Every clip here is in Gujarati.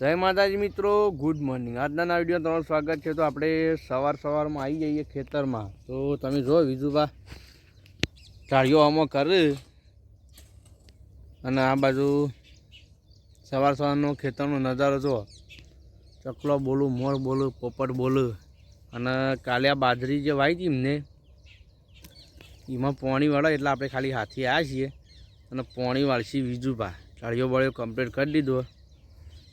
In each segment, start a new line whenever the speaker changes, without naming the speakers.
જય માતાજી મિત્રો ગુડ મોર્નિંગ આજના ના વીડિયો તમારું સ્વાગત છે. તો આપણે સવાર સવારમાં આવી જઈએ ખેતરમાં. તો તમે જો વિજુભા ચાળીઓ આમાં કર. અને આ બાજુ સવાર સવારનો ખેતરનો નજારો જો ચકલો બોલું, મોર બોલું, પોપટ બોલું. અને કાલે આ બાજરી જે વાવી હતી એમને, એમાં પોણી વળે એટલે આપણે ખાલી હાથી આવ્યા છીએ. અને પોણી વાળશી વિજુભા. ચાળીઓ બળીઓ કમ્પ્લીટ કરી દીધો.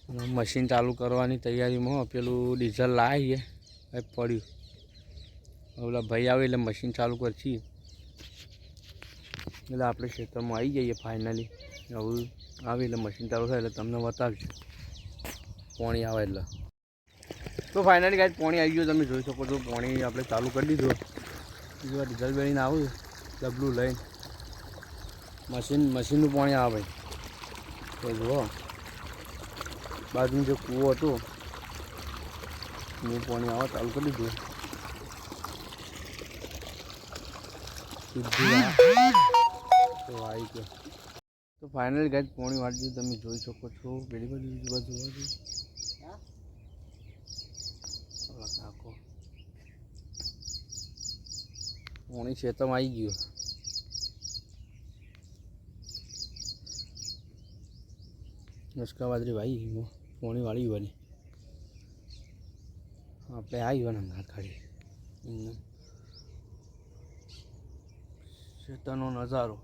મશીન ચાલુ કરવાની તૈયારીમાં પેલું ડીઝલ લાવીએ. એ પડ્યું. ઓલા ભાઈ આવે એટલે મશીન ચાલુ કરશી એટલે આપણે ખેતરમાં આવી જઈએ ફાઇનલી હવે આવે એટલે મશીન ચાલુ થાય એટલે તમને બતાવશું. પાણી આવે એટલે. તો ફાઇનલી કાંઈ પાણી આવી ગયું. તમે જોઈ શકો છો, પાણી આપણે ચાલુ કરી દીધું. બીજું ડીઝલ બેળીને આવું. ડબલું લઈને. મશીન, મશીનનું પાણી આવે. તો જુઓ. બાજુનું જે કૂવો હતો, મેં પાણી આવવા ચાલુ કરી દીધું. આવી ગયો. તો ફાઇનલ ગાય પોણી વાળી તમે જોઈ શકો છો. પેલી બાજુ, બીજી બાજુ જોઈએ કાકો. પાણી ખેતરમાં આવી ગયું. નસકા બાજરી વાઈ એમાં પોણી વાળી બની. આપણે આવી ને અંગાર ખાડી ખેતરનો નજારો.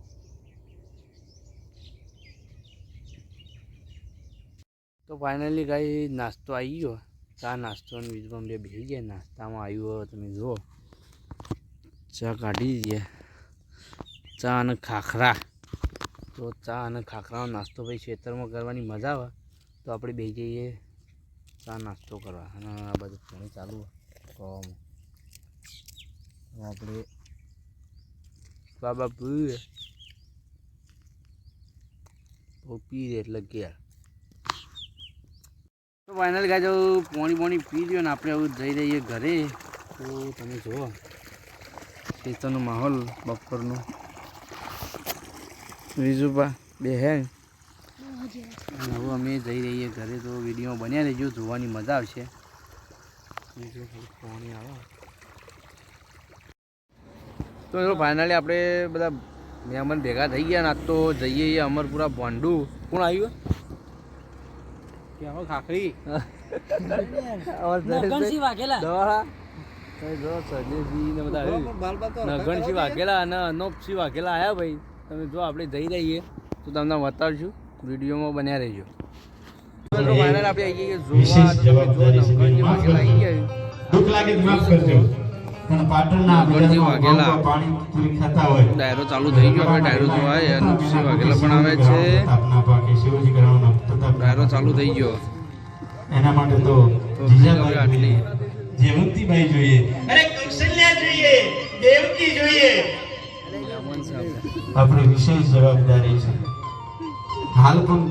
તો ફાઇનલી કાંઈ નાસ્તો આવી ગયો. ચા નાસ્તો અને બીજમાં બે બેસી ગયા. નાસ્તામાં આવ્યું તમે જુઓ. ચા કાઢી દઈએ ચા અને ખાખરા. તો ચા અને ખાખરાનો નાસ્તો ભાઈ ખેતરમાં કરવાની મજા આવે. તો આપણે બે જઈએ. ચા નાસ્તો કરવા. અને આ બધું પાણી ચાલુ તો આપણે બાબા પીએ તો પીએ એટલે ગયા તો ફાઇનલ ગાય પોણી પાણી પી લ્યો ને આપણે આવું જઈ રહીએ ઘરે. તો તમે જુઓ ખેતરનો માહોલ, બપોરનો. વિજુભા બે હે અને હવે અમે જઈ રહીએ ઘરે તો વીડિયો બન્યા રહેજો જોવાની મજા આવશે. તો જો ફાઇનલી આપણે બધા મહેમાન ભેગા થઈ ગયા ને આજ તો જઈએ અમરપુરા બોંડુ કોણ આવ્યું? ખાખરી? નગણસિંહ વાઘેલા. અને અનોપસિંહ વાઘેલા આવ્યા ભાઈ. તમે જો આપણે જઈ રહીએ. તો તમને બતાવશું વિડીયોમાં બન્યા રહેજો. ફાઇનલ આપણે આવી ગઈએ જોવા
વિશેષ
તો તમે જુઓ
જવાબદારી
વાઘેલા આવી ગયા.
દુઃખ લાગે માફ કરજો. પણ પાટણના
ગણજી વાઘેલા.
પાણી પૂરી ખાતા હોય.
ડાયરો ચાલુ થઈ ગયો ડાયરો જોવા આવ્યા અનોપસિંહ વાઘેલા પણ આવે છે.
સ્થાપના પાકે શિવજી ગ્રહણના
ડાયરો ચાલુ થઈ ગયો.
એના માટે તો
તો આટલી.
જોઈએ જોઈએ. અરે કૌશલ્યા જોઈએ દેવકી જોઈએ. આપણી વિશેષ જવાબદારી છે. હાલ પણ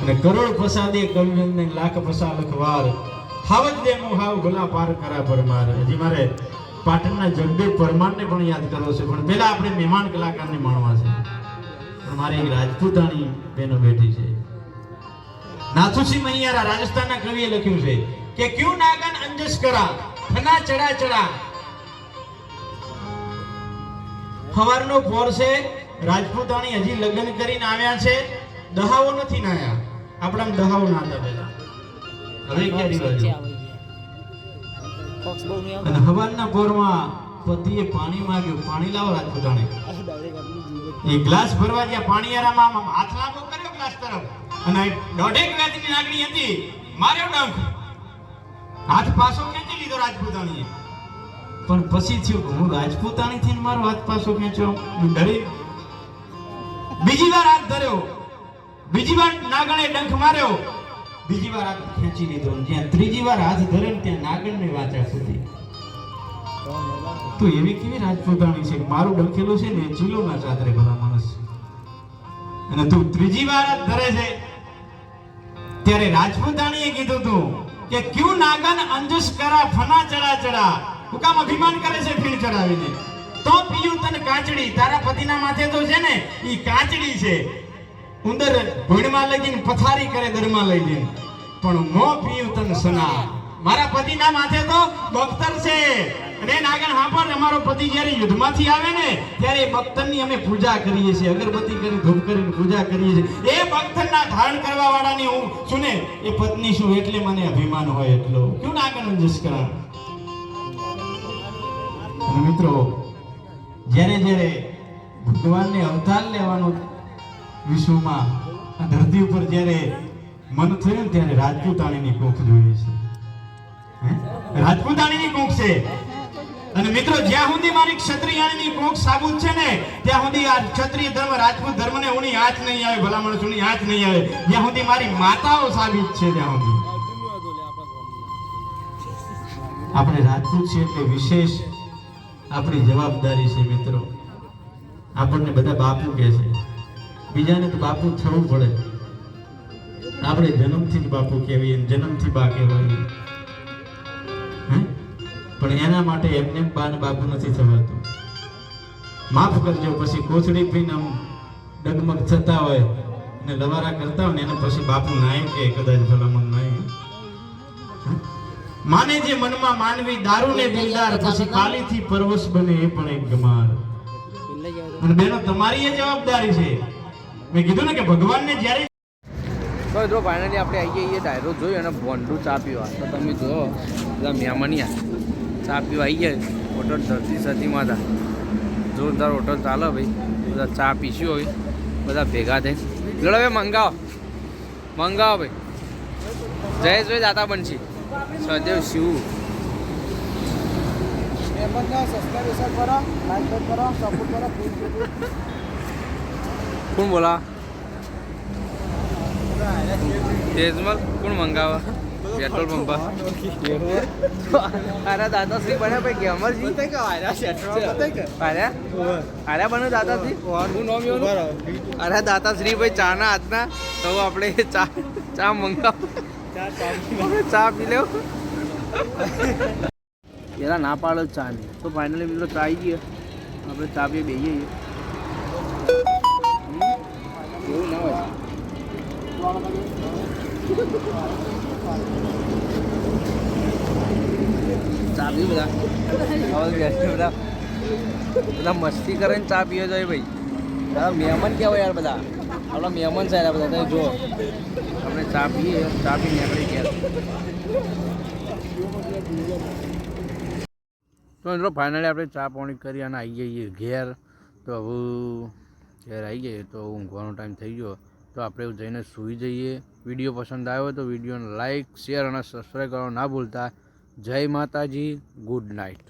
અને કરોડ ફસાદે કવિયન ને લાખ પસા લખવાર હાવજ દે મો હાવ ગોલા પાર કરા પરમાર હજી મારે પાટણના જગદેવ પરમારને પણ યાદ કરવો છે. પણ પહેલા આપણે મહેમાન કલાકારને માણવા છે. પણ મારી એક રાજપૂતાણી બેનો બેઠી છે. નાથુસિંહ મહિયારા રાજસ્થાનના કવિએ લખ્યું છે કે ક્યુ નાગન અંજસ કરા ફના ચડા ચડા. સવારનો પોર છે રાજપૂતાણી હજી લગ્ન કરીને આવ્યા છે દહાવો નથી નાયા. આપણા દહાવો નાતા પહેલા. હવે ક્યાં રિવાજ
ફોક્સ બહુ નહીં
અને હવારના ભોરમાં પતિએ પાણી માંગ્યું. પાણી લાવો રાજપૂતાણી. એ ગ્લાસ ભરવા ગયા. પાણીયારામાં આમ હાથ લાંબો કર્યો ગ્લાસ તરફ. અને દોઢેક વ્યાજની લાગણી હતી. માર્યો ડંખ. હાથ પાછો ખેંચી લીધો રાજપૂતાણીએ. પણ પછી થયું હું રાજપૂતાણી થી મારો હાથ પાછો ખેંચ્યો. હું ડરી બીજી વાર હાથ ધર્યો. બીજી વાર નાગણે ડંખ માર્યો. બીજી વાર હાથ ખેંચી લીધો. જ્યાં ત્રીજી વાર હાથ ધરે ને ત્યાં નાગણને વાંચા સુધી. તો એવી કેવી રાજપૂતાણી છે મારું ડંખેલું છે ને ચીલો ના ચાદરે ભલા માણસ અને તું ત્રીજી વાર હાથ ધરે છે. ત્યારે રાજપૂતાણીએ કીધું તું કે ક્યુ નાગન અંજુસ કરા ફના ચડા ચડા? હું અભિમાન કરે છે ફીણ ચડાવીને. તો પીયું તને કાચડી, તારા પતિના માથે તો છે ને, ઈ કાચડી છે. ઉંદર ભૂણમાં લઈ પથારી કરે, દરમાં લઈ પણ મો પીયું તન સના મારા પતિના માથે તો બખ્તર છે. અને નાગણ હાંભળ, અમારો પતિ જ્યારે યુદ્ધમાંથી આવે ને, ત્યારે એ બખ્તરની અમે પૂજા કરીએ છીએ. અગરબત્તી કરી, ધૂપ કરીને પૂજા કરીએ છીએ. એ બખ્તરના ધારણ કરવા વાળાની હું છું ને, એ પત્ની છું એટલે મને અભિમાન હોય એટલો. ક્યું નાગણ જસ કરા મિત્રો, જ્યારે જ્યારે ભગવાનને અવતાર લેવાનો વિશ્વમાં આ ધરતી ઉપર જ્યારે મન થયું ને ત્યારે રાજપૂતાણીની કોખ જોઈએ છે. રાજપૂતાણીની કોખ છે. અને મિત્રો, જ્યાં સુધી મારી ક્ષત્રિયાણીની કોખ સાબુત છે ને, ત્યાં સુધી આ ક્ષત્રિય ધર્મ રાજપૂત ધર્મને ઉની હાથ નહીં આવે, ભલા માણસોની હાથ નહીં આવે. જ્યાં સુધી મારી માતાઓ સાબિત છે ત્યાં સુધી. આપણે રાજપૂત છે એટલે વિશેષ આપણી જવાબદારી છે મિત્રો. આપણને બધા બાપુ કહે છે. બીજાને તો બાપુ થવું પડે. આપણે જન્મથી જ બાપુ કહેવીએ જન્મથી બા કહેવાય? પણ એના માટે એમને એમ બા ને બાપુ નથી થવાતું. માફ કરજો, પછી કોથળી પીને આમ ડગમગ થતા હોય ને લવારા કરતા હોય ને એને પછી બાપુ નાય કે કદાચ ભલામણ નાય માને જે મનમાં માનવી દારૂ ને દિલદાર, પછી કાલીથી પરવશ બને એ પણ એક ગમાર. અને બેનો, તમારી એ જવાબદારી છે. મેં કીધું ને કે ભગવાનને જ્યારે
તો જો ફાઇનલી આપણે આવી જઈએ, ડાયરો જોઈ અને ભોંડું ચા પીવા. તો તમે જુઓ, બધા મહેમાનિયા ચા પીવા આવી જાય હોટલ ધરતી સતી માતા. જોરદાર હોટલ ચાલો ભાઈ. બધા ચા પીશું હોય બધા ભેગા થઈ લડો ભાઈ મંગાવો. મંગાવો ભાઈ. જયેશભાઈ દાતા બનશી. સદેવ શિવ કોણ બોલા? તેજમલ કોણ મંગાવા? Petrol pump? અરે દાદાશ્રી બને ભાઈ કે અમરજી? અરે અરે બને દાદાશ્રી? હું નામ યો અરે દાદાશ્રી ભાઈ ચા ના હાથના. તો આપણે ચા ચા મંગાવ ચા પી લેવો પેલા ના પાડો ચા ની તો ફાઇનલી મિત્રો ચા આવી ગયો આપણે ચા પીએ બેસીએ એવું ના હોય. ચા પી બધા. બધા. બધા મસ્તી કરે ને ચા પીએ જોઈએ ભાઈ. મહેમાન કેવા યાર બધા. આપણા મહેમાન સાહેબ બધા, તમે જુઓ. આપણે ચા પીએ, ચા પી નીકળી ગયા. તો મિત્રો ફાઇનલી આપણે ચા પાણી કરી અને આવી જઈએ ઘેર. તો હવે ઘેર આવી જઈએ, તો ઊંઘવાનો ટાઈમ થઈ ગયો. તો આપણે જઈને સૂઈ જઈએ. વીડિયો પસંદ આવ્યો તો વિડીયોને લાઇક શેર અને સબસ્ક્રાઈબ કરવાનું ના ભૂલતા. જય માતાજી ગુડ નાઇટ